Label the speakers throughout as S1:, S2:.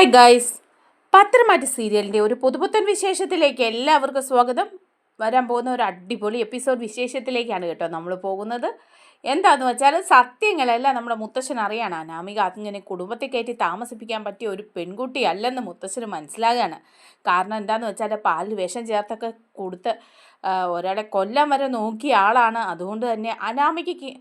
S1: Hi guys പത്രമാറ്റ് സീരിയലിന്റെ ഒരു പുതുപുത്തൻ വിശേഷത്തിലേക്ക് എല്ലാവർക്കും സ്വാഗതം. വരാൻ പോകുന്ന ഒരു അടിപൊളി എപ്പിസോഡ് വിശേഷത്തിലേക്കാണ് കേട്ടോ നമ്മൾ പോകുന്നത്. എന്താന്ന് വെച്ചാൽ സത്യങ്ങളെല്ലാം നമ്മുടെ മുത്തശ്ശൻ അറിയാണ്. അനാമിക അതിങ്ങനെ കുടുംബത്തെ കയറ്റി താമസിപ്പിക്കാൻ പറ്റിയ ഒരു പെൺകുട്ടി അല്ലെന്ന് മുത്തശ്ശന് മനസ്സിലാകുകയാണ് കാരണം എന്താന്ന് വെച്ചാൽ പാലിൽ വിഷം ചേർത്തൊക്കെ കൊടുത്ത് ഒരാളെ കൊല്ലാൻ വരെ നോക്കിയ ആളാണ്. അതുകൊണ്ട് തന്നെ അനാമികയ്ക്ക്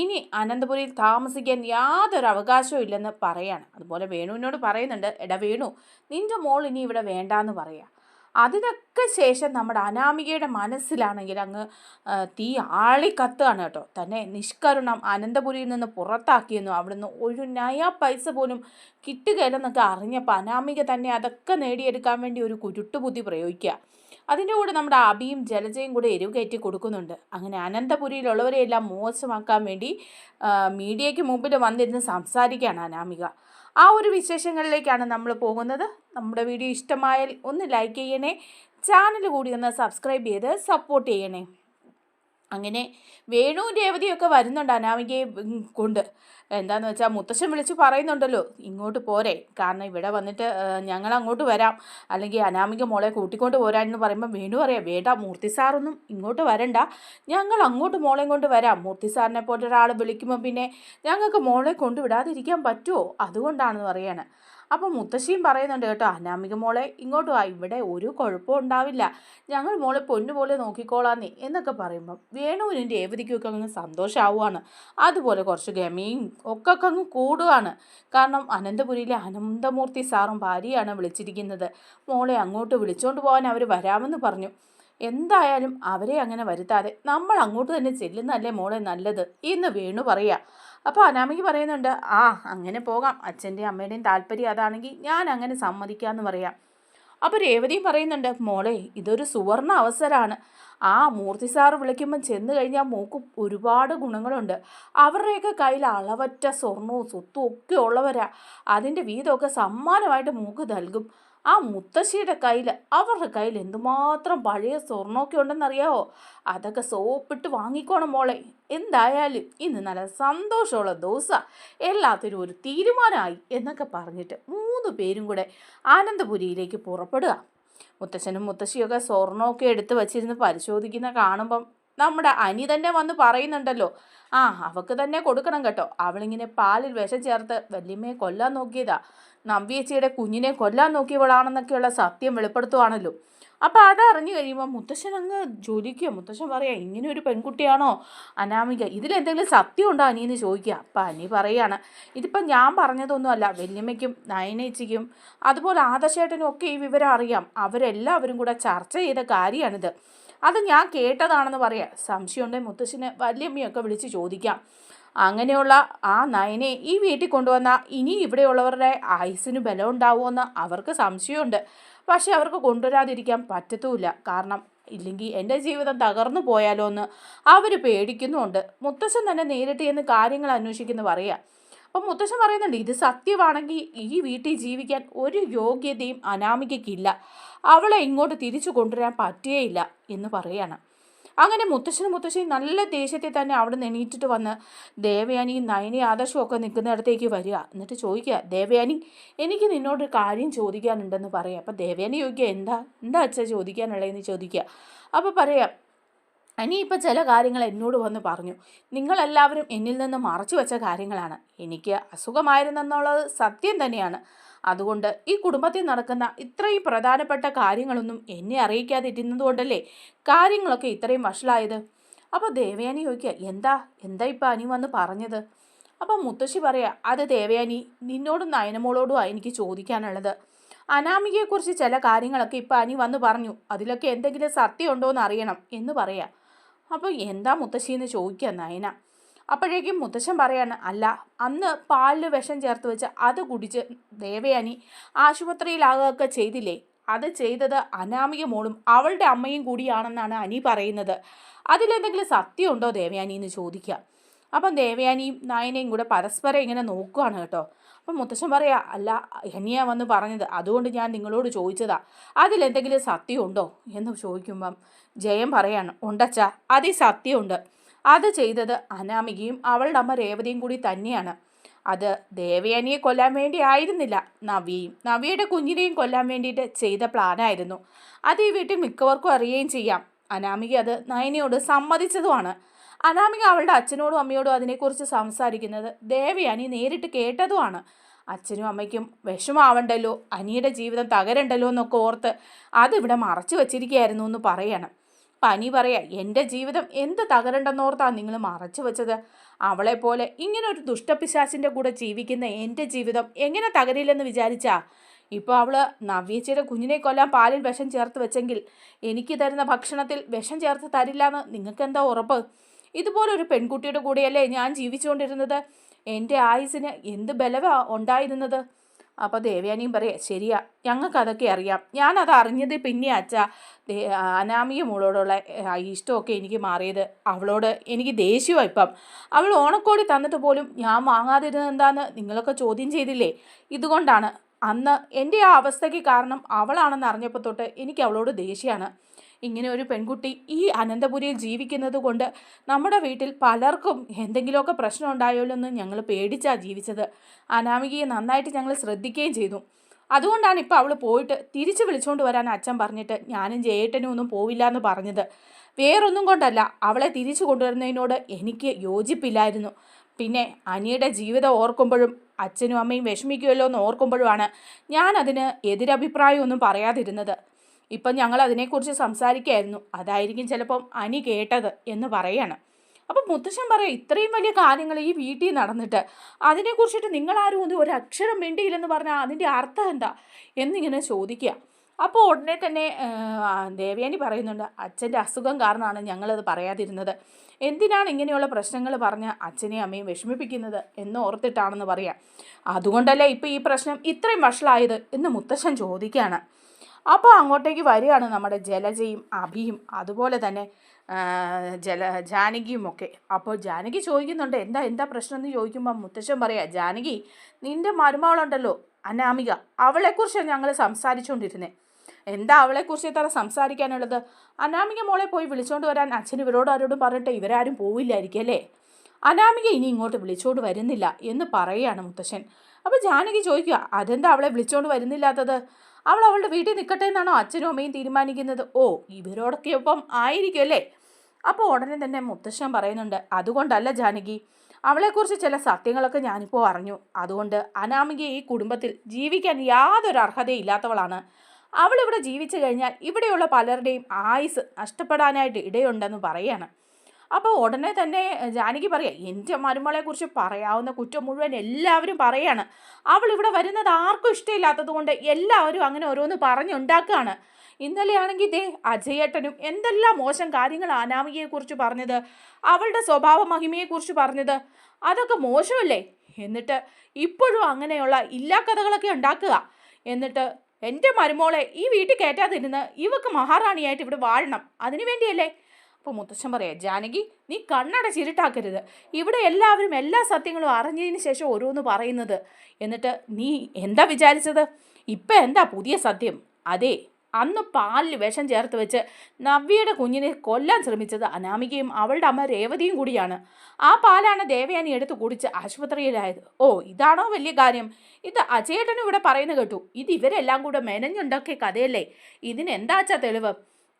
S1: ഇനി അനന്തപുരിയിൽ താമസിക്കാൻ യാതൊരു അവകാശവും ഇല്ലെന്ന് പറയാണ്. അതുപോലെ വേണുവിനോട് പറയുന്നുണ്ട് എടാ വേണു നിന്റെ മോൾ ഇനി ഇവിടെ വേണ്ടാന്ന് പറയാം. അതിനൊക്കെ ശേഷം നമ്മുടെ അനാമികയുടെ മനസ്സിലാണെങ്കിൽ അങ്ങ് തീ ആളി കത്തുകയാണ് കേട്ടോ. തന്നെ നിഷ്കരുണം അനന്തപുരിയിൽ നിന്ന് പുറത്താക്കിയെന്നു അവിടുന്ന് ഒരു നയ പൈസ പോലും കിട്ടുകയില്ലെന്നൊക്കെ അറിഞ്ഞപ്പോൾ അനാമിക തന്നെ അതൊക്കെ നേടിയെടുക്കാൻ വേണ്ടി ഒരു കുരുട്ടുബുദ്ധി പ്രയോഗിക്കുക. അതിന്റെ കൂടെ നമ്മുടെ അബിയും ജലജയും കൂടെ എരിവ് കയറ്റി കൊടുക്കുന്നുണ്ട്. അങ്ങനെ അനന്തപുരിയിലുള്ളവരെയെല്ലാം മോശമാക്കാൻ വേണ്ടി മീഡിയയ്ക്ക് മുമ്പിൽ വന്നിരുന്ന് സംസാരിക്കുകയാണ് അനാമിക. ആ ഒരു വിശേഷങ്ങളിലേക്കാണ് നമ്മൾ പോകുന്നത്. നമ്മുടെ വീഡിയോ ഇഷ്ടമായാൽ ഒന്ന് ലൈക്ക് ചെയ്യണേ ചാനൽ കൂടി ഒന്ന് സബ്സ്ക്രൈബ് ചെയ്ത് സപ്പോർട്ട് ചെയ്യണേ. അങ്ങനെ വേണുവും രേവതിയൊക്കെ വരുന്നുണ്ട് അനാമികയെ കൊണ്ട്. എന്താന്ന് വെച്ചാൽ മുത്തശ്ശൻ വിളിച്ച് പറയുന്നുണ്ടല്ലോ ഇങ്ങോട്ട് പോരെ കാരണം ഇവിടെ വന്നിട്ട് ഞങ്ങൾ അങ്ങോട്ട് വരാം. അല്ലെങ്കിൽ അനാമിക മോളെ കൂട്ടിക്കൊണ്ട് പോരാന്ന് പറയുമ്പോൾ വീണ്ടും പറയാം വേണ്ട മൂർത്തി സാറൊന്നും ഇങ്ങോട്ട് വരണ്ട. ഞങ്ങൾ അങ്ങോട്ട് മോളെയും കൊണ്ട് വരാം. മൂർത്തി സാറിനെ പോലെ ഒരാൾ വിളിക്കുമ്പോൾ പിന്നെ ഞങ്ങൾക്ക് മോളെ കൊണ്ടുവിടാതിരിക്കാൻ പറ്റുമോ അതുകൊണ്ടാണെന്ന് പറയാണ്. അപ്പോൾ മുത്തശ്ശിയും പറയുന്നുണ്ട് കേട്ടോ അനാമിക മോളെ ഇങ്ങോട്ട് വാ ഇവിടെ ഒരു കുഴപ്പവും ഉണ്ടാവില്ല. ഞങ്ങൾ മോളെ പൊന്നുപോലെ നോക്കിക്കോളാന്നേ എന്നൊക്കെ പറയുമ്പം വേണുവിനും രേവതിക്കൊക്കെ അങ്ങ് സന്തോഷമാവുകയാണ് അതുപോലെ കുറച്ച് ഗമയും ഒക്കെ അങ്ങ് കൂടുകയാണ് കാരണം അനന്തപുരിയിലെ അനന്തമൂർത്തി സാറും ഭാര്യയാണ് വിളിച്ചിരിക്കുന്നത്. മോളെ അങ്ങോട്ട് വിളിച്ചുകൊണ്ട് പോകാൻ അവർ വരാമെന്ന് പറഞ്ഞു. എന്തായാലും അവരെ അങ്ങനെ വരുത്താതെ നമ്മൾ അങ്ങോട്ട് തന്നെ ചെല്ലുന്നതല്ലേ മോളെ നല്ലത്? എന്ന് വേണു പറയാ. അപ്പോൾ അനാമിക്ക് പറയുന്നുണ്ട് ആ അങ്ങനെ പോകാം. അച്ഛന്റെയും അമ്മയുടെയും താല്പര്യം അതാണെങ്കിൽ ഞാൻ അങ്ങനെ സമ്മതിക്കാമെന്ന് പറയാം. അപ്പോൾ രേവതിയും പറയുന്നുണ്ട് മോളെ ഇതൊരു സുവർണ അവസരമാണ് ആ മൂർത്തി സാറ് വിളിക്കുമ്പം ചെന്ന് കഴിഞ്ഞാൽ മൂക്ക് ഒരുപാട് ഗുണങ്ങളുണ്ട്. അവരുടെയൊക്കെ കയ്യിൽ അളവറ്റ സ്വർണവും സ്വത്തും ഒക്കെ ഉള്ളവരാ. അതിന്റെ വീതമൊക്കെ സമ്മാനമായിട്ട് മൂക്ക് നൽകും. ആ മുത്തശ്ശിയുടെ കയ്യിൽ അവരുടെ കയ്യിൽ എന്തുമാത്രം പഴയ സ്വർണമൊക്കെ ഉണ്ടെന്നറിയാവോ? അതൊക്കെ സോപ്പിട്ട് വാങ്ങിക്കോണം മോളെ. എന്തായാലും ഇന്ന് നല്ല സന്തോഷമുള്ള ദിവസം. എല്ലാത്തിനും ഒരു തീരുമാനമായി എന്നൊക്കെ പറഞ്ഞിട്ട് മൂന്ന് പേരും കൂടെ ആനന്ദപുരിയിലേക്ക് പുറപ്പെടുക. മുത്തശ്ശനും മുത്തശ്ശിയൊക്കെ സ്വർണമൊക്കെ എടുത്ത് വച്ചിരുന്ന് പരിശോധിക്കുന്ന കാണുമ്പം നമ്മുടെ അനി തന്നെ വന്ന് പറയുന്നുണ്ടല്ലോ. ആ അവക്ക് തന്നെ കൊടുക്കണം കേട്ടോ. അവളിങ്ങനെ പാലിൽ വിഷം ചേർത്ത് വല്യമ്മയെ കൊല്ലാൻ നോക്കിയതാ. നമ്പിയച്ചിയുടെ കുഞ്ഞിനെ കൊല്ലാൻ നോക്കിയവളാണെന്നൊക്കെയുള്ള സത്യം വെളിപ്പെടുത്തുവാണല്ലോ. അപ്പോൾ അതറിഞ്ഞു കഴിയുമ്പോൾ മുത്തശ്ശൻ അങ്ങ് ജോലിക്കുക മുത്തശ്ശൻ പറയുക ഇങ്ങനെ ഒരു പെൺകുട്ടിയാണോ? അനാമിക ഇതിലെന്തെങ്കിലും സത്യം ഉണ്ടോ അനിയെന്ന് ചോദിക്കുക. അപ്പം അനി പറയുകയാണ് ഇതിപ്പം ഞാൻ പറഞ്ഞതൊന്നുമല്ല. വല്യമ്മയ്ക്കും നയനേച്ചിക്കും അതുപോലെ ആദശേട്ടനും ഒക്കെ ഈ വിവരം അറിയാം. അവരെല്ലാവരും കൂടെ ചർച്ച ചെയ്ത കാര്യമാണിത്. അത് ഞാൻ കേട്ടതാണെന്ന് പറയാം. സംശയമുണ്ടെങ്കിൽ മുത്തശ്ശന് വല്യമ്മയൊക്കെ വിളിച്ച് ചോദിക്കാം. അങ്ങനെയുള്ള ആ നയനെ ഈ വീട്ടിൽ കൊണ്ടുവന്ന ഇനി ഇവിടെയുള്ളവരുടെ ആയുസിന് ബലം ഉണ്ടാവുമെന്ന് അവർക്ക് സംശയമുണ്ട്. പക്ഷെ അവർക്ക് കൊണ്ടുവരാതിരിക്കാൻ പറ്റത്തുമില്ല. കാരണം ഇല്ലെങ്കിൽ എന്റെ ജീവിതം തകർന്നു പോയാലോ എന്ന് അവർ പേടിക്കുന്നുണ്ട് മുത്തശ്ശൻ തന്നെ നേരിട്ട് ചെന്ന് കാര്യങ്ങൾ അന്വേഷിക്കുന്നു പറയാം. അപ്പം മുത്തശ്ശൻ പറയുന്നുണ്ട് ഇത് സത്യമാണെങ്കിൽ ഈ വീട്ടിൽ ജീവിക്കാൻ ഒരു യോഗ്യതയും അനാമികയ്ക്കില്ല. അവളെ ഇങ്ങോട്ട് തിരിച്ചു കൊണ്ടുവരാൻ പറ്റുകയില്ല എന്ന് പറയാണ്. അങ്ങനെ മുത്തശ്ശനും മുത്തശ്ശനും നല്ല ദേഷ്യത്തിൽ തന്നെ അവിടെ നിന്ന് എണീറ്റിട്ട് വന്ന് ദേവയാനി നയനി ആദർശവും ഒക്കെ നിൽക്കുന്നിടത്തേക്ക് വരിക. എന്നിട്ട് ചോദിക്കുക ദേവയാനി എനിക്ക് നിന്നോടൊരു കാര്യം ചോദിക്കാനുണ്ടെന്ന് പറയാം. അപ്പം ദേവയാനി ചോദിക്കുക എന്താ? എന്താ അച്ഛാ ചോദിക്കാനുള്ളതെന്ന് ചോദിക്കുക. അപ്പോൾ പറയാം ഇനിയിപ്പോൾ ചില കാര്യങ്ങൾ എന്നോട് വന്ന് പറഞ്ഞു. നിങ്ങളെല്ലാവരും എന്നിൽ നിന്ന് മറച്ചു വെച്ച കാര്യങ്ങളാണ്. എനിക്ക് അസുഖമായിരുന്നെന്നുള്ളത് സത്യം തന്നെയാണ്. അതുകൊണ്ട് ഈ കുടുംബത്തിൽ നടക്കുന്ന ഇത്രയും പ്രധാനപ്പെട്ട കാര്യങ്ങളൊന്നും എന്നെ അറിയിക്കാതെ ഇരുന്നതുകൊണ്ടല്ലേ കാര്യങ്ങളൊക്കെ ഇത്രയും വഷളായത്? അപ്പോൾ ദേവയാനി ചോദിക്കുക എന്താ? എന്താ ഇപ്പം അനി വന്ന് പറഞ്ഞത്? അപ്പം മുത്തശ്ശി പറയാ അത് ദേവയാനി നിന്നോടും നയനമോളോടും എനിക്ക് ചോദിക്കാനുള്ളത്. അനാമികയെക്കുറിച്ച് ചില കാര്യങ്ങളൊക്കെ ഇപ്പം അനി വന്ന് പറഞ്ഞു. അതിലൊക്കെ എന്തെങ്കിലും സത്യമുണ്ടോ എന്ന് അറിയണം എന്ന് പറയാം. അപ്പോൾ എന്താ മുത്തശ്ശി എന്ന് ചോദിക്കുക നയന. അപ്പോഴേക്കും മുത്തശ്ശൻ പറയാണ് അല്ല അന്ന് പാലിൽ വിഷം ചേർത്ത് വെച്ച് അത് കുടിച്ച് ദേവയാനി ആശുപത്രിയിലാകുകയൊക്കെ ചെയ്തില്ലേ? അത് ചെയ്തത് അനാമിക മോളും അവളുടെ അമ്മയും കൂടിയാണെന്നാണ് അനി പറയുന്നത്. അതിലെന്തെങ്കിലും സത്യമുണ്ടോ ദേവയാനി എന്ന് ചോദിക്കുക. അപ്പം ദേവയാനിയും നായനയും കൂടെ പരസ്പരം ഇങ്ങനെ നോക്കുകയാണ് കേട്ടോ. അപ്പം മുത്തശ്ശൻ പറയാ അല്ല എന്നെയാ വന്ന് പറഞ്ഞത്. അതുകൊണ്ട് ഞാൻ നിങ്ങളോട് ചോദിച്ചതാ. അതിലെന്തെങ്കിലും സത്യമുണ്ടോ? എന്ന് ചോദിക്കുമ്പം ജയം പറയാണ് ഉണ്ടച്ചാ അതിൽ സത്യമുണ്ട്. അത് ചെയ്തത് അനാമികയും അവളുടെ അമ്മ രേവതിയും കൂടി തന്നെയാണ്. അത് ദേവയാനിയെ കൊല്ലാൻ വേണ്ടി ആയിരുന്നില്ല. നവിയും നവിയുടെ കുഞ്ഞിനെയും കൊല്ലാൻ വേണ്ടിയിട്ട് ചെയ്ത പ്ലാനായിരുന്നു അത് ഈ വീട്ടിൽ മിക്കവർക്കും അറിയുകയും ചെയ്യാം. അനാമിക അത് നയനയോട് സമ്മതിച്ചതുമാണ്. അനാമിക അവളുടെ അച്ഛനോടും അമ്മയോടും അതിനെക്കുറിച്ച് സംസാരിക്കുന്നത് ദേവയാനി നേരിട്ട് കേട്ടതുമാണ്. അച്ഛനും അമ്മയ്ക്കും വിഷമാവണ്ടല്ലോ അനിയുടെ ജീവിതം തകരണ്ടല്ലോ എന്നൊക്കെ ഓർത്ത് അതിവിടെ മറച്ചു വച്ചിരിക്കുകയായിരുന്നു എന്ന് പറയണം. പനി പറയാ എന്റെ ജീവിതം എന്ത് തകരണ്ടെന്നോർത്താ നിങ്ങൾ മറച്ചു വെച്ചത്. അവളെ പോലെ ഇങ്ങനെ ഒരു ദുഷ്ടപിശാസിന്റെ കൂടെ ജീവിക്കുന്ന എന്റെ ജീവിതം എങ്ങനെ തകരില്ലെന്ന് വിചാരിച്ചാ? ഇപ്പോൾ അവൾ നവ്യേച്ചിയുടെ കുഞ്ഞിനെ കൊല്ലാൻ പാലിൽ വിഷം ചേർത്ത് വെച്ചെങ്കിൽ എനിക്ക് തരുന്ന ഭക്ഷണത്തിൽ വിഷം ചേർത്ത് തരില്ല എന്ന് നിങ്ങൾക്ക് എന്താ ഉറപ്പ്? ഇതുപോലൊരു പെൺകുട്ടിയുടെ കൂടെയല്ലേ ഞാൻ ജീവിച്ചുകൊണ്ടിരുന്നത്? എന്റെ ആയുസിന് എന്ത് ബലവാ ഉണ്ടായിരുന്നത്? അപ്പോൾ ദേവയാനിയും പറയാം ശരിയാ ഞങ്ങൾക്ക് അതൊക്കെ അറിയാം. ഞാനത് അറിഞ്ഞത് പിന്നെ അച്ഛ അനാമിക മോളോടുള്ള ഇഷ്ടമൊക്കെ എനിക്ക് മാറിയത്. അവളോട് എനിക്ക് ദേഷ്യമാണ് ഇപ്പം. അവൾ ഓണക്കോടി തന്നിട്ട് പോലും ഞാൻ വാങ്ങാതിരുന്നത് എന്താന്ന് നിങ്ങളൊക്കെ ചോദ്യം ചെയ്തില്ലേ? ഇതുകൊണ്ടാണ്. അന്ന് എന്റെ ആ അവസ്ഥയ്ക്ക് കാരണം അവളാണെന്ന് അറിഞ്ഞപ്പോൾ തൊട്ട് എനിക്ക് അവളോട് ദേഷ്യമാണ് ഇങ്ങനെ ഒരു പെൺകുട്ടി ഈ അനന്തപുരിയിൽ ജീവിക്കുന്നത് കൊണ്ട് നമ്മുടെ വീട്ടിൽ പലർക്കും എന്തെങ്കിലുമൊക്കെ പ്രശ്നം ഉണ്ടായല്ലോ എന്ന് ഞങ്ങൾ പേടിച്ചാണ് ജീവിച്ചത്. അനാമികയെ നന്നായിട്ട് ഞങ്ങൾ ശ്രദ്ധിക്കുകയും ചെയ്തു. അതുകൊണ്ടാണ് ഇപ്പോൾ അവൾ പോയിട്ട് തിരിച്ചു വിളിച്ചുകൊണ്ട് വരാൻ അച്ഛൻ പറഞ്ഞിട്ട് ഞാനും ജയേട്ടനും ഒന്നും പോവില്ല എന്ന് പറഞ്ഞത്. വേറൊന്നും കൊണ്ടല്ല അവളെ തിരിച്ചു കൊണ്ടുവരുന്നതിനോട് എനിക്ക് യോജിപ്പില്ലായിരുന്നു. പിന്നെ അനിയുടെ ജീവിതം ഓർക്കുമ്പോഴും അച്ഛനും അമ്മയും വിഷമിക്കുമല്ലോ എന്ന് ഓർക്കുമ്പോഴുമാണ് ഞാൻ എതിരഭിപ്രായമൊന്നും പറയാതിരുന്നത്. ഇപ്പം ഞങ്ങൾ അതിനെക്കുറിച്ച് സംസാരിക്കുകയായിരുന്നു അതായിരിക്കും ചിലപ്പം അനി കേട്ടത് എന്ന് പറയാണ്. അപ്പം മുത്തശ്ശൻ പറയാം ഇത്രയും വലിയ കാര്യങ്ങൾ ഈ വീട്ടിൽ നടന്നിട്ട് അതിനെക്കുറിച്ചിട്ട് നിങ്ങളാരും ഒന്നും ഒരു അക്ഷരം വേണ്ടിയില്ലെന്ന് പറഞ്ഞാൽ അതിന്റെ അർത്ഥം എന്താ? എന്നിങ്ങനെ ചോദിക്കുക. അപ്പോൾ ഉടനെ തന്നെ ദേവയാനി പറയുന്നുണ്ട് അച്ഛന്റെ അസുഖം കാരണമാണ് ഞങ്ങളത് പറയാതിരുന്നത്. എന്തിനാണ് ഇങ്ങനെയുള്ള പ്രശ്നങ്ങൾ പറഞ്ഞ് അച്ഛനെയും അമ്മയും വിഷമിപ്പിക്കുന്നത് എന്ന് ഓർത്തിട്ടാണെന്ന് പറയാം. അതുകൊണ്ടല്ലേ ഇപ്പോൾ ഈ പ്രശ്നം ഇത്രയും വഷളായത്? എന്ന് മുത്തശ്ശൻ ചോദിക്കുകയാണ്. അപ്പോൾ അങ്ങോട്ടേക്ക് വരികയാണ് നമ്മുടെ ജലജയും അഭിയും. അതുപോലെ തന്നെ ജല ജാനകിയും ഒക്കെ. അപ്പോൾ ജാനകി ചോദിക്കുന്നുണ്ട് എന്താ എന്താ പ്രശ്നം? എന്ന് ചോദിക്കുമ്പോൾ മുത്തശ്ശൻ പറയാ ജാനകി നിന്റെ മരുമകളുണ്ടല്ലോ അനാമിക. അവളെക്കുറിച്ചാണ് ഞങ്ങൾ സംസാരിച്ചുകൊണ്ടിരുന്നത് എന്താ അവളെക്കുറിച്ച് ഇത്ര സംസാരിക്കാനുള്ളത്? അനാമിക മോളെ പോയി വിളിച്ചോണ്ട് വരാൻ അച്ഛൻ ഇവരോട് ആരോടും പറഞ്ഞിട്ട് ഇവരാരും പോവില്ലായിരിക്കും അല്ലേ? അനാമിക ഇനി ഇങ്ങോട്ട് വിളിച്ചോണ്ട് വരുന്നില്ല എന്ന് പറയുകയാണ് മുത്തശ്ശൻ അപ്പോൾ ജാനകി ചോദിക്കുക അതെന്താ അവളെ വിളിച്ചോണ്ട് വരുന്നില്ലാത്തത്? അവൾ അവളുടെ വീട്ടിൽ നിൽക്കട്ടെ എന്നാണോ അച്ഛനും അമ്മയും തീരുമാനിക്കുന്നത്? ഓ ഇവരോടൊക്കെ ഒപ്പം ആയിരിക്കും അല്ലേ? അപ്പോൾ ഉടനെ തന്നെ മുത്തശ്ശൻ പറയുന്നുണ്ട് അതുകൊണ്ടല്ല ജാനകി അവളെക്കുറിച്ച് ചില സത്യങ്ങളൊക്കെ ഞാനിപ്പോൾ അറിഞ്ഞു. അതുകൊണ്ട് അനാമിക ഈ കുടുംബത്തിൽ ജീവിക്കാൻ യാതൊരു അർഹതയില്ലാത്തവളാണ് അവളിവിടെ ജീവിച്ചു കഴിഞ്ഞാൽ ഇവിടെയുള്ള പലരുടെയും ആയുസ് നഷ്ടപ്പെടാനായിട്ട് ഇടയുണ്ടെന്ന് പറയാണ്. അപ്പോൾ ഉടനെ തന്നെ ജാനകി പറയാം എന്റെ മരുമകളെക്കുറിച്ച് പറയാവുന്ന കുറ്റം മുഴുവൻ എല്ലാവരും പറയാണ്. അവൾ ഇവിടെ വരുന്നത് ആർക്കും ഇഷ്ടമില്ലാത്തതുകൊണ്ട് എല്ലാവരും അങ്ങനെ ഓരോന്ന് പറഞ്ഞുണ്ടാക്കുകയാണ് ഇന്നലെയാണെങ്കിൽ ദേ അജയേട്ടനും എന്തെല്ലാം മോശം കാര്യങ്ങൾ അനാമികയെക്കുറിച്ച് പറഞ്ഞത് അവളുടെ സ്വഭാവ മഹിമയെക്കുറിച്ച് പറഞ്ഞത് അതൊക്കെ മോശമല്ലേ? എന്നിട്ട് ഇപ്പോഴും അങ്ങനെയുള്ള ഇല്ലാ കഥകളൊക്കെ ഉണ്ടാക്കുക. എന്നിട്ട് എന്റെ മരുമോളെ ഈ വീട്ടിൽ കയറ്റാതിരുന്ന് ഇവക്ക് മഹാറാണിയായിട്ട് ഇവിടെ വാഴണം. അതിനു വേണ്ടിയല്ലേ? അപ്പോൾ മുത്തശ്ശൻ പറയാം ജാനകി നീ ചിരിട്ടാക്കരുത്. ഇവിടെ എല്ലാവരും എല്ലാ സത്യങ്ങളും അറിഞ്ഞതിന് ശേഷം ഓരോന്ന് പറയുന്നത്. എന്നിട്ട് നീ എന്താ വിചാരിച്ചത്? ഇപ്പം എന്താ പുതിയ സത്യം? അതെ അന്ന് പാലിൽ വിഷം ചേർത്ത് വെച്ച് നവ്യയുടെ കുഞ്ഞിനെ കൊല്ലാൻ ശ്രമിച്ചത് അനാമികയും അവളുടെ അമ്മ രേവതിയും കൂടിയാണ്. ആ പാലാണ് ദേവയാനി എടുത്ത് കുടിച്ച് ആശുപത്രിയിലായത്. ഓ ഇതാണോ വലിയ കാര്യം? ഇത് അജയേട്ടനും ഇവിടെ പറയുന്നത് കേട്ടു. ഇത് ഇവരെല്ലാം കൂടെ മെനഞ്ഞുണ്ടാക്കിയ കഥയല്ലേ? ഇതിനെന്താച്ചാ തെളിവ്?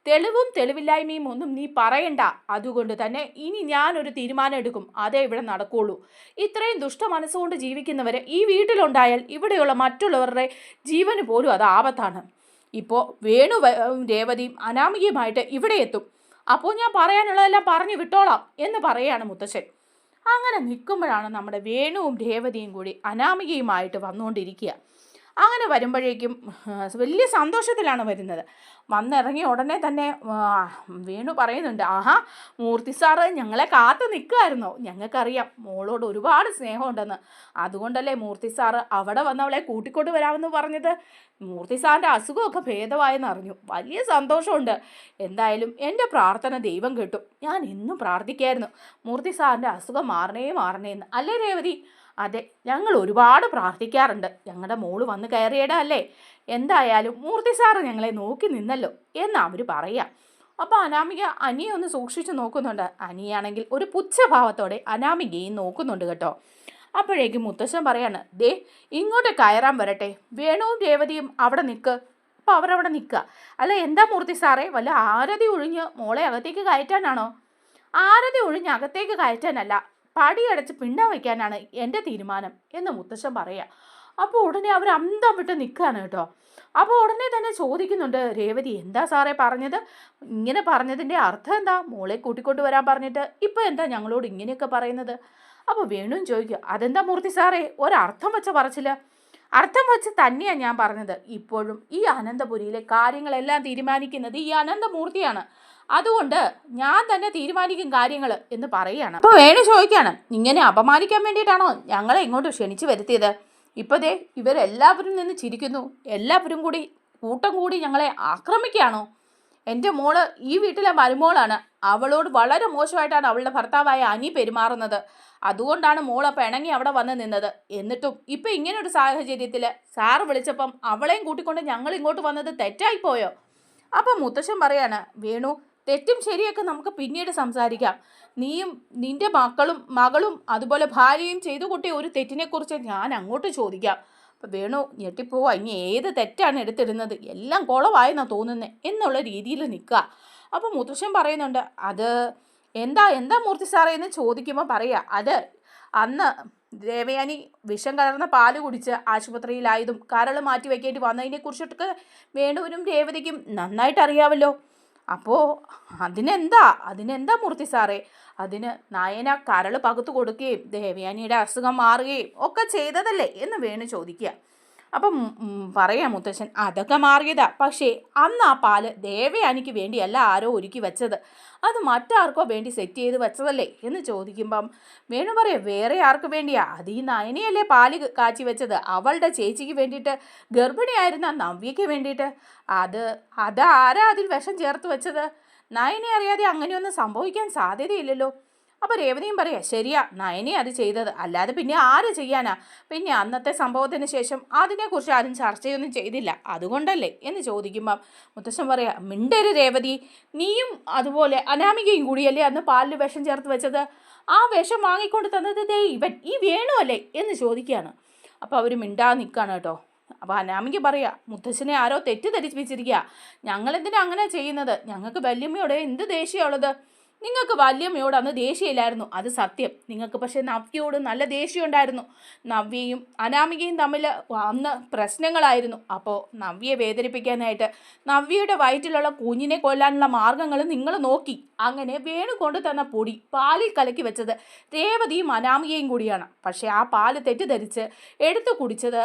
S1: തെളിവും തെളിവില്ലായ്മയും ഒന്നും നീ പറയണ്ട. അതുകൊണ്ട് തന്നെ ഇനി ഞാനൊരു തീരുമാനം എടുക്കും. അതേ ഇവിടെ നടക്കുള്ളൂ. ഇത്രയും ദുഷ്ട മനസ്സുകൊണ്ട് ജീവിക്കുന്നവരെ ഈ വീട്ടിലുണ്ടായാൽ ഇവിടെയുള്ള മറ്റുള്ളവരുടെ ജീവന് പോലും അത് ആപത്താണ്. ഇപ്പോൾ വേണു രേവതിയും അനാമികയുമായിട്ട് ഇവിടെ എത്തും. അപ്പോൾ ഞാൻ പറയാനുള്ളതെല്ലാം പറഞ്ഞു വിട്ടോളാം എന്ന് പറയാണ് മുത്തശ്ശൻ. അങ്ങനെ നിൽക്കുമ്പോഴാണ് നമ്മുടെ വേണുവും രേവതിയും കൂടി അനാമികയുമായിട്ട് വന്നുകൊണ്ടിരിക്കുക. അങ്ങനെ വരുമ്പോഴേക്കും വലിയ സന്തോഷത്തിലാണ് വരുന്നത്. വന്നിറങ്ങി ഉടനെ തന്നെ വേണു പറയുന്നുണ്ട് ആഹാ മൂർത്തി സാറ് ഞങ്ങളെ കാത്തു നിൽക്കുമായിരുന്നോ ഞങ്ങൾക്കറിയാം മോളോട് ഒരുപാട് സ്നേഹമുണ്ടെന്ന്. അതുകൊണ്ടല്ലേ മൂർത്തി സാറ് അവിടെ വന്ന് അവളെ കൂട്ടിക്കൊണ്ട് വരാമെന്ന് പറഞ്ഞത്? മൂർത്തി സാറിന്റെ അസുഖമൊക്കെ ഭേദമായെന്ന് അറിഞ്ഞു. വലിയ സന്തോഷമുണ്ട്. എന്തായാലും എന്റെ പ്രാർത്ഥന ദൈവം കേട്ടു. ഞാൻ എന്നും പ്രാർത്ഥിക്കായിരുന്നു. മൂർത്തി സാറിന്റെ അസുഖം മാറണേ മാറണേ എന്ന് അല്ലേ രേവതി? അതെ ഞങ്ങൾ ഒരുപാട് പ്രാർത്ഥിക്കാറുണ്ട്. ഞങ്ങളുടെ മോൾ വന്ന് കയറിയടാ അല്ലേ എന്തായാലും മൂർത്തി സാറ് ഞങ്ങളെ നോക്കി നിന്നല്ലോ എന്ന് അവർ പറയാം. അപ്പോൾ അനാമിക അനിയെ ഒന്ന് സൂക്ഷിച്ച് നോക്കുന്നുണ്ട്. അനിയാണെങ്കിൽ ഒരു പുച്ഛഭാവത്തോടെ അനാമികയും നോക്കുന്നുണ്ട് കേട്ടോ. അപ്പോഴേക്കും മുത്തശ്ശൻ പറയാണ് ദേ ഇങ്ങോട്ട് കയറാൻ വരട്ടെ. വേണുവും രേവതിയും അവിടെ നിൽക്ക് അപ്പോൾ അവരവിടെ നിൽക്കുക അല്ല എന്താ മൂർത്തി സാറേ? വല്ല ആരതി ഒഴിഞ്ഞ് മോളെ അകത്തേക്ക് കയറ്റാനാണോ? ആരതി ഒഴിഞ്ഞ് അകത്തേക്ക് കയറ്റാനല്ല. പടിയടച്ച് പിണ്ടം വയ്ക്കാനാണ് എന്റെ തീരുമാനം എന്ന് മുത്തശ്ശൻ പറയാം. അപ്പോൾ ഉടനെ അവർ അന്തം വിട്ട് നിൽക്കുകയാണ് കേട്ടോ. അപ്പോൾ ഉടനെ തന്നെ ചോദിക്കുന്നുണ്ട് രേവതി എന്താ സാറേ പറഞ്ഞത്? ഇങ്ങനെ പറഞ്ഞതിന്റെ അർത്ഥം എന്താ? മോളെ കൂട്ടിക്കൊണ്ട് വരാൻ പറഞ്ഞിട്ട് ഇപ്പം എന്താ ഞങ്ങളോട് ഇങ്ങനെയൊക്കെ പറയുന്നത്? അപ്പോൾ വേണുവും ചോദിക്കുക അതെന്താ മൂർത്തി സാറേ? ഒരർത്ഥം വെച്ച പറച്ചില്ല അർത്ഥം വെച്ച് തന്നെയാണ് ഞാൻ പറഞ്ഞത്. ഇപ്പോഴും ഈ അനന്തപുരിയിലെ കാര്യങ്ങളെല്ലാം തീരുമാനിക്കുന്നത് ഈ അനന്തമൂർത്തിയാണ്. അതുകൊണ്ട് ഞാൻ തന്നെ തീരുമാനിക്കും കാര്യങ്ങൾ എന്ന് പറയുകയാണ്. അപ്പോൾ വേണു ചോദിക്കുകയാണ് ഇങ്ങനെ അപമാനിക്കാൻ വേണ്ടിയിട്ടാണോ ഞങ്ങളെ ഇങ്ങോട്ട് ക്ഷണിച്ചു വരുത്തിയത്? ഇപ്പോൾ ദേ ഇവരെല്ലാവരും നിന്ന് ചിരിക്കുന്നു. എല്ലാവരും കൂടി കൂട്ടം കൂടി ഞങ്ങളെ ആക്രമിക്കുകയാണോ? എന്റെ മോൾ ഈ വീട്ടിലെ മരുമോളാണ്. അവളോട് വളരെ മോശമായിട്ടാണ് അവളുടെ ഭർത്താവായ അനി പെരുമാറുന്നത്. അതുകൊണ്ടാണ് മോൾ അപ്പം ഇണങ്ങി അവിടെ വന്ന് നിന്നത്. എന്നിട്ടും ഇപ്പം ഇങ്ങനൊരു സാഹചര്യത്തിൽ സാറ് വിളിച്ചപ്പം അവളെയും കൂട്ടിക്കൊണ്ട് ഞങ്ങൾ ഇങ്ങോട്ട് വന്നത് തെറ്റായിപ്പോയോ അപ്പം മുത്തശ്ശൻ പറയാണ് വേണു തെറ്റും ശരിയൊക്കെ നമുക്ക് പിന്നീട് സംസാരിക്കാം. നീയും നിന്റെ മക്കളും മകളും അതുപോലെ ഭാര്യയും ചെയ്തു കൂട്ടിയ ഒരു തെറ്റിനെക്കുറിച്ച് ഞാൻ അങ്ങോട്ട് ചോദിക്കാം. അപ്പം വേണു ഞെട്ടിപ്പോവാ. ഇനി ഏത് തെറ്റാണ് എടുത്തിടുന്നത്? എല്ലാം കുളമായെന്നാണ് തോന്നുന്നത് എന്നുള്ള രീതിയിൽ നിൽക്കുക. അപ്പം മുത്തശ്ശൻ പറയുന്നുണ്ട് അത് എന്താ എന്താ മൂർത്തി സാറേ എന്ന് ചോദിക്കുമ്പോൾ പറയുക അത് അന്ന് ദേവയാനി വിഷം കലർന്ന പാൽ കുടിച്ച് ആശുപത്രിയിലായതും കരൾ മാറ്റി വയ്ക്കേണ്ടി വന്നതിനെക്കുറിച്ചൊക്കെ വേണുവിനും രേവതിക്കും നന്നായിട്ട് അറിയാമല്ലോ അപ്പോൾ അതിനെന്താ? അതിനെന്താ മൂർത്തി സാറേ? അതിന് നായന കരൾ പകുത്തു കൊടുക്കുകയും ദേവയാനിയുടെ അസുഖം മാറുകയും ഒക്കെ ചെയ്തതല്ലേ എന്ന് വേണു ചോദിക്കുക. അപ്പം പറയാം മുത്തശ്ശൻ അതൊക്കെ മാറിയതാ. പക്ഷേ അന്ന് ആ പാൽ ദേവയാനിക്ക് വേണ്ടിയല്ല ആരോ ഒരുക്കി വെച്ചത്. അത് മറ്റാർക്കോ വേണ്ടി സെറ്റ് ചെയ്ത് വെച്ചതല്ലേ എന്ന് ചോദിക്കുമ്പം വേണു പറയാം വേറെ ആർക്ക് വേണ്ടിയാ? അത് ഈ നയനയല്ലേ പാൽ കാച്ചി വെച്ചത്. അവളുടെ ചേച്ചിക്ക് വേണ്ടിയിട്ട് ഗർഭിണിയായിരുന്ന നവ്യയ്ക്ക് വേണ്ടിയിട്ട്. അത് അത് ആരാ അതിൽ വിഷം ചേർത്ത് വെച്ചത്? നയനെ അറിയാതെ അങ്ങനെയൊന്നും സംഭവിക്കാൻ സാധ്യതയില്ലല്ലോ. അപ്പോൾ രേവതിയും പറയാ ശരിയാ നയനെ അത് ചെയ്തത്. അല്ലാതെ പിന്നെ ആര് ചെയ്യാനാ? പിന്നെ അന്നത്തെ സംഭവത്തിന് ശേഷം അതിനെക്കുറിച്ച് ആരും ചർച്ചയൊന്നും ചെയ്തില്ല. അതുകൊണ്ടല്ലേ? എന്ന് ചോദിക്കുമ്പം മുത്തശ്ശൻ പറയാ മിണ്ടര് രേവതി. നീയും അതുപോലെ അനാമികയും കൂടിയല്ലേ അന്ന് പാലിൽ വിഷം ചേർത്ത് വെച്ചത്? ആ വിഷം വാങ്ങിക്കൊണ്ട് തന്നത് ദേ ഇവൻ ഈ വേണുവല്ലേ എന്ന് ചോദിക്കുകയാണ്. അപ്പോൾ അവർ മിണ്ടാ നിൽക്കുകയാണ് കേട്ടോ. അപ്പോൾ അനാമിക പറയാ മുത്തശ്ശനെ ആരോ തെറ്റിദ്ധരിപ്പിച്ചിരിക്കുക ഞങ്ങളെന്തിനാ അങ്ങനെ ചെയ്യുന്നത്? ഞങ്ങൾക്ക് വല്യമ്മയോടെ എന്ത് ദേഷ്യമുള്ളത് നിങ്ങൾക്ക് വല്യമ്മയോട് അന്ന് ദേഷ്യമില്ലായിരുന്നു. അത് സത്യം. നിങ്ങൾക്ക് പക്ഷേ നവ്യയോട് നല്ല ദേഷ്യം ഉണ്ടായിരുന്നു നവ്യയും അനാമികയും തമ്മിൽ അന്ന് പ്രശ്നങ്ങളായിരുന്നു. അപ്പോൾ നവ്യയെ വേദനിപ്പിക്കാനായിട്ട് നവ്യയുടെ വയറ്റിലുള്ള കുഞ്ഞിനെ കൊല്ലാനുള്ള മാർഗങ്ങൾ നിങ്ങൾ നോക്കി. അങ്ങനെ വേണു കൊണ്ടു തന്ന പൊടി പാലിൽ കലക്കി വെച്ചത് രേവതിയും അനാമികയും കൂടിയാണ്. പക്ഷേ ആ പാൽ തെറ്റിദ്ധരിച്ച് എടുത്തു കുടിച്ചത്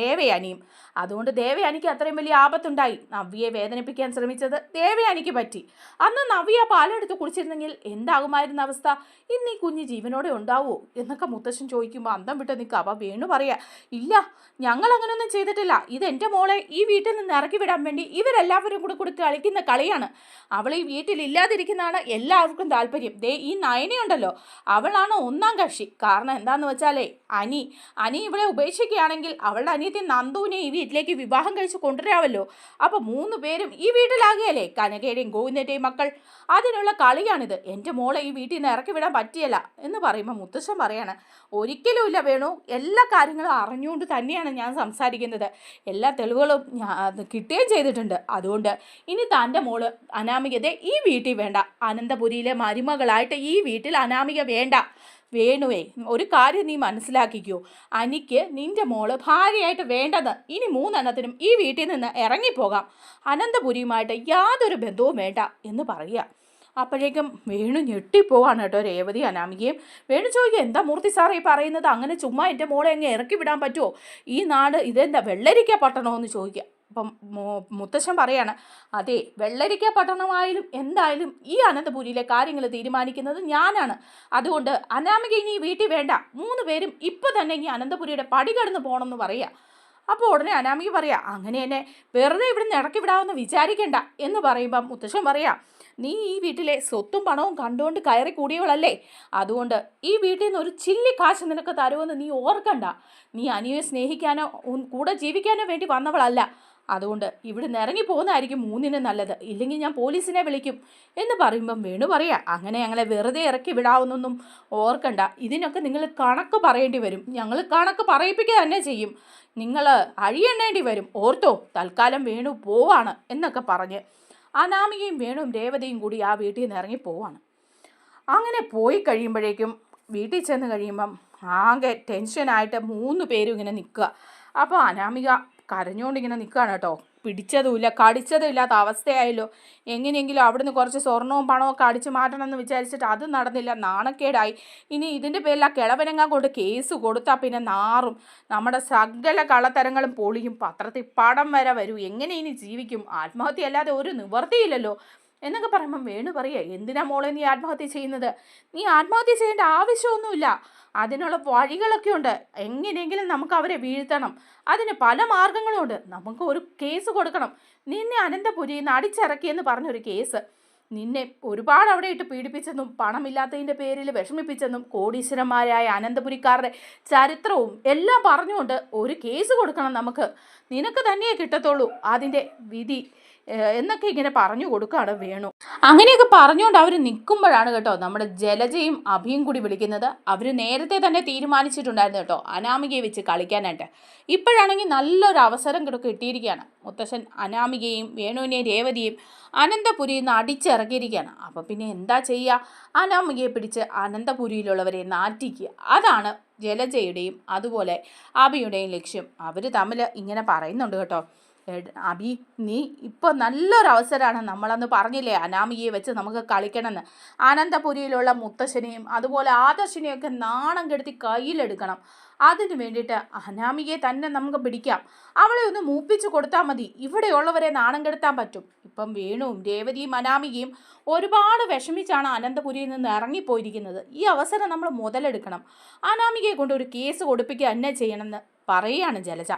S1: ദേവയാനിയും. അതുകൊണ്ട് ദേവയാനിക്ക് അത്രയും വലിയ ആപത്തുണ്ടായി. നവ്യയെ വേദനിപ്പിക്കാൻ ശ്രമിച്ചത് ദേവയാനിക്ക് പറ്റി. അന്ന് നവ്യ പാലെടുത്ത് കുടിച്ചിരുന്നെങ്കിൽ എന്താകുമായിരുന്ന അവസ്ഥ? ഇന്ന് ഈ കുഞ്ഞ് ജീവനോടെ ഉണ്ടാവുമോ എന്നൊക്കെ മുത്തശ്ശൻ ചോദിക്കുമ്പോൾ അന്തം വിട്ട് നിൽക്കുക. അപ്പം വേണു പറയാ ഇല്ല ഞങ്ങൾ അങ്ങനെയൊന്നും ചെയ്തിട്ടില്ല. ഇത് എന്റെ മോളെ ഈ വീട്ടിൽ നിന്ന് ഇറക്കി വിടാൻ വേണ്ടി ഇവരെല്ലാവരും കൂടെ കൂടി കളിക്കുന്ന കളിയാണ്. അവൾ ഈ വീട്ടിൽ ഇല്ലാതിരിക്കുന്നതാണ് എല്ലാവർക്കും താല്പര്യം. ദേ ഈ നയനയുണ്ടല്ലോ അവളാണ് ഒന്നാം കക്ഷി. കാരണം എന്താണെന്ന് വെച്ചാലേ അനി അനി ഇവളെ ഉപേക്ഷിക്കുകയാണെങ്കിൽ അവളുടെ അനിയത്തി നന്ദുവിനെ ഈ വീട്ടിലേക്ക് വിവാഹം കഴിച്ച് കൊണ്ടുവരാമല്ലോ. അപ്പോൾ മൂന്ന് പേരും ഈ വീട്ടിലാകുകയല്ലേ കനകയുടെയും ഗോവിന്ദന്റെയും മക്കൾ. അതിനുള്ള കളിയാണിത്. എന്റെ മോളെ ഈ വീട്ടിൽ നിന്ന് ഇറക്കി വിടാൻ പറ്റിയല്ല എന്ന് പറയുമ്പോൾ മുത്തശ്ശൻ പറയാണ് ഒരിക്കലുമില്ല വേണു. എല്ലാ കാര്യങ്ങളും അറിഞ്ഞുകൊണ്ട് തന്നെയാണ് ഞാൻ സംസാരിക്കുന്നത്. എല്ലാ തെളിവുകളും കിട്ടുകയും ചെയ്തിട്ടുണ്ട്. അതുകൊണ്ട് ഇനി തന്റെ മോൾ അനാമികതെ ഈ വീട്ടിൽ വേണ്ട. അനന്തപുരിയിലെ മരുമകളായിട്ട് ഈ വീട്ടിൽ അനാമിക വേണ്ട. വേണുവേ ഒരു കാര്യം നീ മനസ്സിലാക്കിക്കോ. അനിക്ക് നിന്റെ മോൾ ഭാര്യയായിട്ട് വേണ്ടത് ഇനി മൂന്നെണ്ണത്തിനും ഈ വീട്ടിൽ നിന്ന് ഇറങ്ങിപ്പോകാം. അനന്തപുരിയുമായിട്ട് യാതൊരു ബന്ധവും വേണ്ട എന്ന് പറയുക. അപ്പോഴേക്കും വേണു ഞെട്ടിപ്പോവാണ് കേട്ടോ രേവതി അനാമികയും. വേണു ചോദിക്കുക എന്താ മൂർത്തി സാർ ഈ പറയുന്നത്? അങ്ങനെ ചുമ്മാ എന്റെ മോളെ അങ്ങ് ഇറക്കി വിടാൻ പറ്റുമോ ഈ നാട് ഇതെന്താ വെള്ളരിക്ക പട്ടണമോ? എന്ന് ചോദിക്കുക. അപ്പം മുത്തശ്ശൻ പറയാണ് അതെ വെള്ളരിക്ക പട്ടണമായാലും എന്തായാലും ഈ അനന്തപുരിയിലെ കാര്യങ്ങൾ തീരുമാനിക്കുന്നത് ഞാനാണ്. അതുകൊണ്ട് അനാമിക ഇനി വീട്ടിൽ വേണ്ട. മൂന്ന് പേരും ഇപ്പം തന്നെ ഇനി അനന്തപുരിയുടെ പടി കടന്ന് പോകണമെന്ന് പറയുക അപ്പോൾ ഉടനെ അനാമിക പറയാം അങ്ങനെ തന്നെ വെറുതെ ഇവിടുന്ന് ഇടയ്ക്ക് വിടാമെന്ന് വിചാരിക്കണ്ട. എന്ന് പറയുമ്പം മുത്തശ്ശൻ പറയാം നീ ഈ വീട്ടിലെ സ്വത്തും പണവും കണ്ടുകൊണ്ട് കയറി കൂടിയവളല്ലേ? അതുകൊണ്ട് ഈ വീട്ടിൽ നിന്ന് ഒരു ചില്ലി കാശ് നിനക്ക് തരുമെന്ന് നീ ഓർക്കണ്ട. നീ അനിയെ സ്നേഹിക്കാനോ കൂടെ ജീവിക്കാനോ വേണ്ടി വന്നവളല്ല. അതുകൊണ്ട് ഇവിടുന്ന് ഇറങ്ങി പോകുന്നതായിരിക്കും മൂന്നിന് നല്ലത്. ഇല്ലെങ്കിൽ ഞാൻ പോലീസിനെ വിളിക്കും എന്ന് പറയുമ്പം വേണു പറയാ. അങ്ങനെ ഞങ്ങളെ വെറുതെ ഇറക്കി വിടാവുന്നൊന്നും ഓർക്കണ്ട. ഇതിനൊക്കെ നിങ്ങൾ കണക്ക് പറയേണ്ടി വരും. ഞങ്ങൾ കണക്ക് പറയിപ്പിക്കുക തന്നെ ചെയ്യും. നിങ്ങൾ അഴിയെണ്ണേണ്ടി വരും. ഓർത്തോ തൽക്കാലം വേണു പോവാണ് എന്നൊക്കെ പറഞ്ഞ് അനാമികയും വേണുവും രേവതയും കൂടി ആ വീട്ടിൽ നിന്ന് ഇറങ്ങി പോവാണ്. അങ്ങനെ പോയി കഴിയുമ്പോഴേക്കും വീട്ടിൽ ചെന്ന് കഴിയുമ്പം ആകെ ടെൻഷനായിട്ട് മൂന്ന് പേരും ഇങ്ങനെ നിൽക്കുക. അപ്പോൾ അനാമിക കരഞ്ഞുകൊണ്ട് ഇങ്ങനെ നിൽക്കുകയാണ് കേട്ടോ. പിടിച്ചതുമില്ല കടിച്ചതും ഇല്ലാത്ത അവസ്ഥയായല്ലോ. എങ്ങനെയെങ്കിലും അവിടുന്ന് കുറച്ച് സ്വർണവും പണവും ഒക്കെ അടിച്ചു മാറ്റണം എന്ന് വിചാരിച്ചിട്ട് അത് നടന്നില്ല നാണക്കേടായി. ഇനി ഇതിന്റെ പേരിൽ ആ കിളവനങ്ങ കൊണ്ട് കേസ് കൊടുത്താൽ പിന്നെ നാറും. നമ്മുടെ സകല കള്ളത്തരങ്ങളും പൊളിയും. പത്രത്തിൽ പടം വരെ വരും. എങ്ങനെ ഇനി ജീവിക്കും? ആത്മഹത്യ അല്ലാതെ ഒരു നിവർത്തിയില്ലല്ലോ എന്നൊക്കെ പറയുമ്പം വേണു പറയുക എന്തിനാ മോളെ നീ ആത്മഹത്യ ചെയ്യുന്നത്? നീ ആത്മഹത്യ ചെയ്യേണ്ട ആവശ്യമൊന്നുമില്ല. അതിനുള്ള വഴികളൊക്കെ ഉണ്ട് എങ്ങനെയെങ്കിലും നമുക്ക് അവരെ വീഴ്ത്തണം. അതിന് പല മാർഗങ്ങളും ഉണ്ട് നമുക്ക് ഒരു കേസ് കൊടുക്കണം. നിന്നെ അനന്തപുരിയിൽ നിന്ന് അടിച്ചിറക്കിയെന്ന് പറഞ്ഞൊരു കേസ്. നിന്നെ ഒരുപാട് അവിടെ ഇട്ട് പീഡിപ്പിച്ചെന്നും പണമില്ലാത്തതിന്റെ പേരിൽ വിഷമിപ്പിച്ചെന്നും കോടീശ്വരന്മാരായ അനന്തപുരിക്കാരുടെ ചരിത്രവും എല്ലാം പറഞ്ഞുകൊണ്ട് ഒരു കേസ് കൊടുക്കണം നമുക്ക്. നിനക്ക് തന്നെയേ കിട്ടത്തുള്ളൂ. അതിന്റെ വിധി എന്നൊക്കെ ഇങ്ങനെ പറഞ്ഞു കൊടുക്കുകയാണ് വേണു. അങ്ങനെയൊക്കെ പറഞ്ഞുകൊണ്ട് അവർ നിൽക്കുമ്പോഴാണ് കേട്ടോ നമ്മുടെ ജലജയും അഭിയും കൂടി വിളിക്കുന്നത്. അവർ നേരത്തെ തന്നെ തീരുമാനിച്ചിട്ടുണ്ടായിരുന്നു കേട്ടോ അനാമികയെ വെച്ച് കളിക്കാനായിട്ട്. ഇപ്പോഴാണെങ്കിൽ നല്ലൊരു അവസരം കിട്ടിയിരിക്കുകയാണ്. മുത്തശ്ശൻ അനാമികയും വേണുവിനെയും രേവതിയും അനന്തപുരിയിൽ നിന്ന് അടിച്ചിറക്കിയിരിക്കുകയാണ്. അപ്പോൾ പിന്നെ എന്താ ചെയ്യുക അനാമികയെ പിടിച്ച് അനന്തപുരിയിലുള്ളവരെ നാറ്റിക്കുക. അതാണ് ജലജയുടെയും അതുപോലെ അഭിയുടെയും ലക്ഷ്യം. അവർ തമ്മിൽ ഇങ്ങനെ പറയുന്നുണ്ട് കേട്ടോ. അബി നീ ഇപ്പോൾ നല്ലൊരു അവസരമാണ് നമ്മളന്ന് പറഞ്ഞില്ലേ അനാമിയെ വെച്ച് നമുക്ക് കളിക്കണമെന്ന്. ആനന്ദപുരിയിലുള്ള മുത്തശ്ശനെയും അതുപോലെ ആദർശിനെയൊക്കെ നാണം കെടുത്തി കയ്യിലെടുക്കണം. അതിന് വേണ്ടിയിട്ട് അനാമിയെ തന്നെ നമുക്ക് പിടിക്കാം. അവളെ ഒന്ന് മൂപ്പിച്ച് കൊടുത്താൽ മതി. ഇവിടെയുള്ളവരെ നാണം കെടുത്താൻ പറ്റും. ഇപ്പം വേണുവും രേവതിയും അനാമികയും ഒരുപാട് വിഷമിച്ചാണ് അനന്തപുരിയിൽ നിന്ന് ഇറങ്ങിപ്പോയിരിക്കുന്നത്. ഈ അവസരം നമ്മൾ മുതലെടുക്കണം. അനാമികയെ കൊണ്ട് ഒരു കേസ് കൊടുപ്പിക്കുക തന്നെ ചെയ്യണമെന്ന് പറയുകയാണ് ജലജ.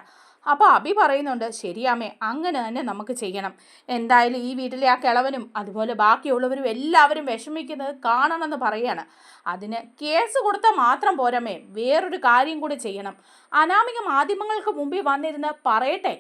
S1: അപ്പോൾ അഭി പറയുന്നുണ്ട് ശരിയാമേ അങ്ങനെ തന്നെ നമുക്ക് ചെയ്യണം. എന്തായാലും ഈ വീട്ടിലെ ആ കിളവനും അതുപോലെ ബാക്കിയുള്ളവരും എല്ലാവരും വിഷമിക്കുന്നത് കാണണമെന്ന് പറയാണ്. അതിന് കേസ് കൊടുത്താൽ മാത്രം പോരമേ വേറൊരു കാര്യം കൂടി ചെയ്യണം. അനാമിക മാധ്യമങ്ങൾക്ക് മുമ്പിൽ വന്നിരുന്ന് പറയട്ടെ.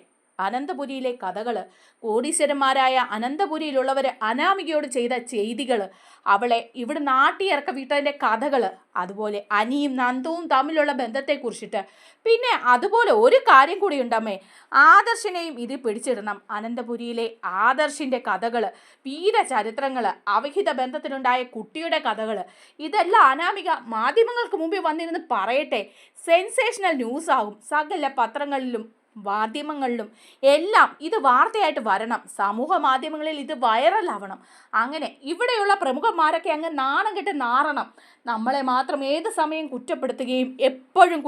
S1: അനന്തപുരിയിലെ കഥകൾ കോടീശ്വരന്മാരായ അനന്തപുരിയിലുള്ളവർ അനാമികയോട് ചെയ്ത ചെയ്തികൾ അവളെ ഇവിടെ നാട്ടിയിറക്ക വിട്ടതിന്റെ കഥകൾ അതുപോലെ അനിയും നന്ദവും തമ്മിലുള്ള ബന്ധത്തെക്കുറിച്ചിട്ട്. പിന്നെ അതുപോലെ ഒരു കാര്യം കൂടി ഉണ്ടമ്മേ ആദർശിനെയും ഇത് പിടിച്ചിടണം. അനന്തപുരിയിലെ ആദർശിന്റെ കഥകൾ വീരചരിത്രങ്ങൾ അവഹിത ബന്ധത്തിലുണ്ടായ കുട്ടിയുടെ കഥകൾ ഇതെല്ലാം അനാമിക മാധ്യമങ്ങൾക്ക് മുമ്പിൽ വന്നിരുന്ന് പറയട്ടെ. സെൻസേഷണൽ ന്യൂസ് ആകും സകല പത്രങ്ങളിലും മാധ്യമങ്ങളിലും എല്ലാം ഇത് വാർത്തയായിട്ട് വരണം. സമൂഹ മാധ്യമങ്ങളിൽ ഇത് വൈറലാവണം. അങ്ങനെ ഇവിടെയുള്ള പ്രമുഖന്മാരൊക്കെ അങ്ങ് നാണം കെട്ട് നാറണം. നമ്മളെ മാത്രം ഏത് സമയം കുറ്റപ്പെടുത്തുകയും എപ്പോഴും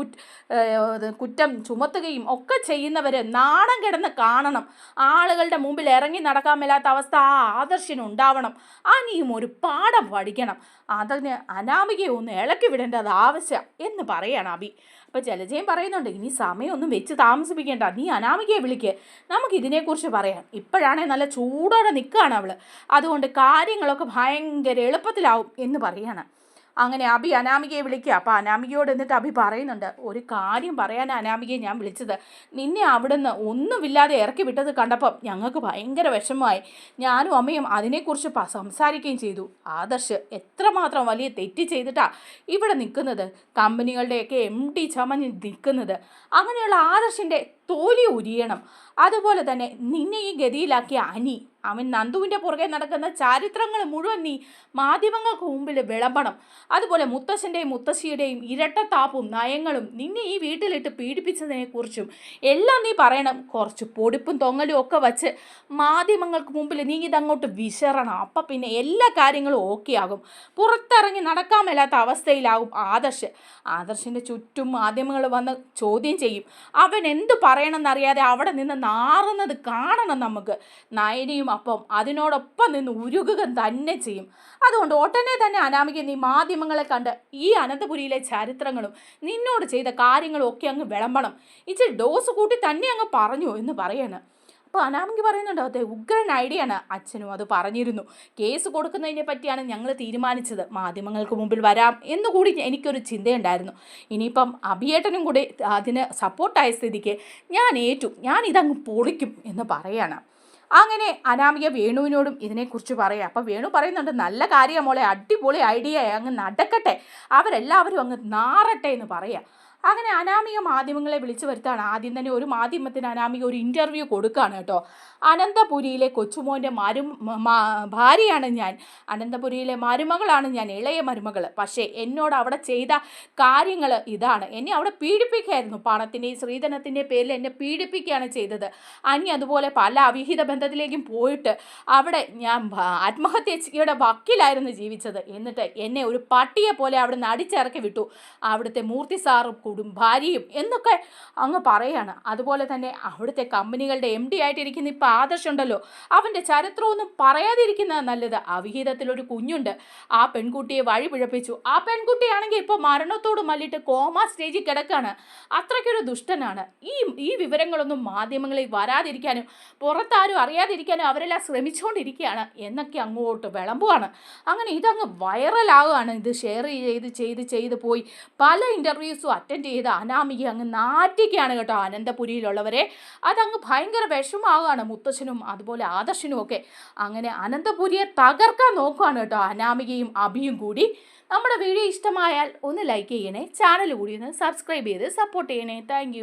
S1: കുറ്റ ചുമത്തുകയും ഒക്കെ ചെയ്യുന്നവർ നാണം കിടന്ന് കാണണം. ആളുകളുടെ മുമ്പിൽ ഇറങ്ങി നടക്കാൻ മേലാത്ത അവസ്ഥ ആ ആദർശിന് ഉണ്ടാവണം. അനിയും ഒരു പാഠം പഠിക്കണം. അതിന് അനാമികയെ ഒന്ന് ഇളക്കി വിടേണ്ടത് ആവശ്യം എന്ന് പറയാണ് അബി അപ്പോൾ ജലജയും പറയുന്നുണ്ട് ഇനി സമയമൊന്നും വെച്ച് താമസിപ്പിക്കേണ്ട. നീ അനാമികയെ വിളിക്ക്. നമുക്ക് ഇതിനെക്കുറിച്ച് പറയാം. ഇപ്പോഴാണേ നല്ല ചൂടോടെ നിൽക്കുകയാണ് അവൾ അതുകൊണ്ട് കാര്യങ്ങളൊക്കെ ഭയങ്കര എളുപ്പത്തിലാവും എന്ന് പറയാണ്. അങ്ങനെ അഭി അനാമികയെ വിളിക്കുക. അപ്പോൾ അനാമികയോട് എന്നിട്ട് അഭി പറയുന്നുണ്ട് ഒരു കാര്യം പറയാൻ അനാമികയെ ഞാൻ വിളിച്ചത്. നിന്നെ അവിടുന്ന് ഒന്നുമില്ലാതെ ഇറക്കി വിട്ടത് കണ്ടപ്പം ഞങ്ങൾക്ക് ഭയങ്കര വിഷമമായി. ഞാനും അമ്മയും അതിനെക്കുറിച്ച് സംസാരിക്കുകയും ചെയ്തു. ആദർശ് എത്രമാത്രം വലിയ തെറ്റ് ചെയ്തിട്ടാ ഇവിടെ നിൽക്കുന്നത്? കമ്പനികളുടെയൊക്കെ എം ഡി ചമഞ്ഞ് നിൽക്കുന്നത്. അങ്ങനെയുള്ള ആദർശിന്റെ തോലി ഉരിയണം. അതുപോലെ തന്നെ നിന്നെ ഈ ഗതിയിലാക്കിയ അനി അവൻ നന്ദുവിന്റെ പുറകെ നടക്കുന്ന ചരിത്രങ്ങൾ മുഴുവൻ നീ മാധ്യമങ്ങൾക്ക് മുമ്പിൽ വിളമ്പണം. അതുപോലെ മുത്തശ്ശന്റെയും മുത്തശ്ശിയുടെയും ഇരട്ടത്താപ്പും നയങ്ങളും നിന്നെ ഈ വീട്ടിലിട്ട് പീഡിപ്പിച്ചതിനെക്കുറിച്ചും എല്ലാം നീ പറയണം. കുറച്ച് പൊടിപ്പും തൊങ്ങലും ഒക്കെ വച്ച് മാധ്യമങ്ങൾക്ക് മുമ്പിൽ നീ ഇതങ്ങോട്ട് വിശറണം അപ്പം പിന്നെ എല്ലാ കാര്യങ്ങളും ഓക്കെ ആകും. പുറത്തിറങ്ങി നടക്കാൻ മേലാത്ത അവസ്ഥയിലാകും ആദർശ്. ആദർശിന്റെ ചുറ്റും മാധ്യമങ്ങൾ വന്ന് ചോദ്യം ചെയ്യും. അവൻ എന്ത് പറയണമെന്നറിയാതെ അവിടെ നിന്ന് നാറുന്നത് കാണണം നമുക്ക്. നയനയും അപ്പം അതിനോടൊപ്പം നിന്ന് ഉരുകുക തന്നെ ചെയ്യും. അതുകൊണ്ട് ഉടനെ തന്നെ അനാമിക നീ മാധ്യമങ്ങളെ കണ്ട് ഈ അനന്തപുരിയിലെ ചരിത്രങ്ങളും നിന്നോട് ചെയ്ത കാര്യങ്ങളും ഒക്കെ അങ്ങ് വിളമ്പണം. ഇച്ചിരി ഡോസ് കൂട്ടി തന്നെ അങ്ങ് പറഞ്ഞു എന്ന് പറയാണ്. അപ്പോൾ അനാമിക പറയുന്നുണ്ട് അതെ ഉഗ്രൻ ഐഡിയാണ് അച്ഛനും അത് പറഞ്ഞിരുന്നു. കേസ് കൊടുക്കുന്നതിനെ പറ്റിയാണ് ഞങ്ങൾ തീരുമാനിച്ചത്. മാധ്യമങ്ങൾക്ക് മുമ്പിൽ വരാം എന്നുകൂടി എനിക്കൊരു ചിന്തയുണ്ടായിരുന്നു. ഇനിയിപ്പം അഭിയേട്ടനും കൂടി അതിന് സപ്പോർട്ടായ സ്ഥിതിക്ക് ഞാൻ ഏറ്റു ഞാൻ ഇതങ്ങ് പൊളിക്കും എന്ന് പറയാണ്. അങ്ങനെ അനാമിക വേണുവിനോടും ഇതിനെക്കുറിച്ച് പറയാം. അപ്പം വേണു പറയുന്നുണ്ട് നല്ല കാര്യം മോളെ അടിപൊളി ഐഡിയ അങ്ങ് നടക്കട്ടെ. അവരെല്ലാവരും അങ്ങ് നാറട്ടെ എന്ന് പറയാം. അങ്ങനെ അനാമിക മാധ്യമങ്ങളെ വിളിച്ചു വരുത്താണ് ആദ്യം തന്നെ ഒരു മാധ്യമത്തിന് അനാമിക ഒരു ഇന്റർവ്യൂ കൊടുക്കുകയാണ് കേട്ടോ. അനന്തപുരിയിലെ കൊച്ചുമോന്റെ മരു ഭാര്യയാണ് ഞാൻ. അനന്തപുരിയിലെ മരുമകളാണ് ഞാൻ ഇളയ മരുമകൾ പക്ഷേ എന്നോട് അവിടെ ചെയ്ത കാര്യങ്ങൾ ഇതാണ്. എന്നെ അവിടെ പീഡിപ്പിക്കുകയായിരുന്നു. പണത്തിന്റെയും സ്ത്രീധനത്തിന്റെയും പേരിൽ എന്നെ പീഡിപ്പിക്കുകയാണ് ചെയ്തത്. അനി അതുപോലെ പല അവിഹിത ബന്ധത്തിലേക്കും പോയിട്ട് അവിടെ ഞാൻ ആത്മഹത്യയുടെ വക്കിലായിരുന്നു ജീവിച്ചത്. എന്നിട്ട് എന്നെ ഒരു പട്ടിയെ പോലെ അവിടെ നടിച്ചിറക്കി വിട്ടു. അവിടുത്തെ മൂർത്തി സാറും കുടും ഭാര്യയും എന്നൊക്കെ അങ്ങ് പറയാണ്. അതുപോലെ തന്നെ അവിടുത്തെ കമ്പനികളുടെ എം ഡി ആയിട്ടിരിക്കുന്ന ഇപ്പോൾ ആദർശ് ഉണ്ടല്ലോ അവന്റെ ചരിത്രമൊന്നും പറയാതിരിക്കുന്നത് നല്ലത്. അവിഹിതത്തിലൊരു കുഞ്ഞുണ്ട്. ആ പെൺകുട്ടിയെ വഴി പിഴപ്പിച്ചു. ആ പെൺകുട്ടിയാണെങ്കിൽ ഇപ്പോൾ മരണത്തോട് മല്ലിട്ട് കോമ സ്റ്റേജിൽ കിടക്കാണ്. അത്രയ്ക്കൊരു ദുഷ്ടനാണ്. ഈ ഈ വിവരങ്ങളൊന്നും മാധ്യമങ്ങളിൽ വരാതിരിക്കാനും പുറത്താരും അറിയാതിരിക്കാനും അവരെല്ലാം ശ്രമിച്ചുകൊണ്ടിരിക്കുകയാണ്. എന്നൊക്കെ അങ്ങോട്ട് വിളമ്പുവാണ്. അങ്ങനെ ഇതങ്ങ് വൈറലാകുകയാണ് ഇത് ഷെയർ ചെയ്ത് ചെയ്ത് ചെയ്ത് പോയി. പല ഇന്റർവ്യൂസും അറ്റൻഡ് ചെയ്ത് അനാമിക അങ്ങ് നാറ്റിക്കുകയാണ് കേട്ടോ അനന്തപുരിയിലുള്ളവരെ. അതങ്ങ് ഭയങ്കര വിഷമാവുകയാണ് മുത്തശ്ശനും അതുപോലെ ആദർശനും ഒക്കെ. അങ്ങനെ അനന്തപുരിയെ തകർക്കാൻ നോക്കുകയാണ് കേട്ടോ അനാമികയും അഭിയും കൂടി. നമ്മുടെ വീഡിയോ ഇഷ്ടമായാൽ ഒന്ന് ലൈക്ക് ചെയ്യണേ ചാനൽ കൂടി ഒന്ന് സബ്സ്ക്രൈബ് ചെയ്ത് സപ്പോർട്ട് ചെയ്യണേ. താങ്ക്